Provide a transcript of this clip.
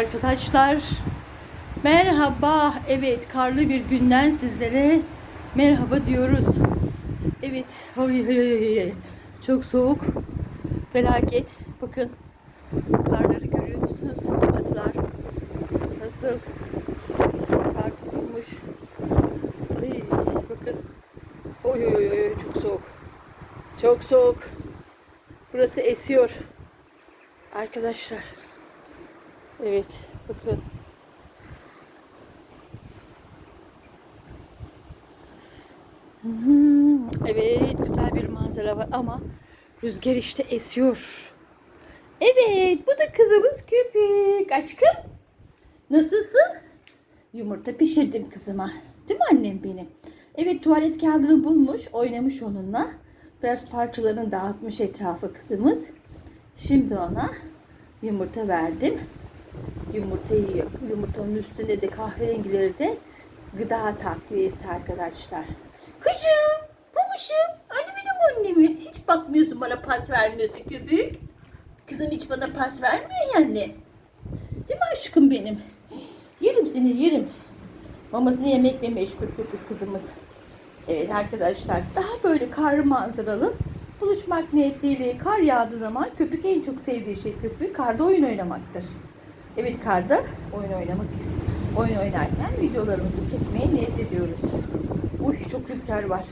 Arkadaşlar merhaba. Evet karlı bir günden sizlere merhaba diyoruz. Evet oy, oy, oy, oy. çok soğuk felaket. Bakın karları görüyor musunuz? Çatılar nasıl kar tutulmuş. Ay bakın. Oy oy oy oy, çok soğuk. Çok soğuk. Burası esiyor. Arkadaşlar. Evet, bakın. Evet, güzel bir manzara var ama rüzgar işte esiyor. Evet, bu da kızımız Köpük. Aşkım, nasılsın? Yumurta pişirdim kızıma. Değil mi annem benim? Evet, tuvalet kağıdını bulmuş, oynamış onunla. Biraz parçalarını dağıtmış etrafa kızımız. Şimdi ona yumurta verdim yumurtayı. Yumurtanın üstünde de kahverengileri de gıda takviyesi arkadaşlar. Kızım, babuşum, anne benim annemi. Hiç bakmıyorsun bana pas vermiyorsun köpük. Kızım hiç bana pas vermiyor yani. Değil mi aşkım benim? Yerim seni yerim. Mamasını yemekle meşgul köpük kızımız. Evet arkadaşlar daha böyle karlı manzaralı buluşmak niyetiyle kar yağdığı zaman köpük en çok sevdiği şey köpük karda oyun oynamaktır. Evet karda oyun oynamak oyun oynarken videolarımızı çekmeye niyet ediyoruz. Uy çok rüzgar var.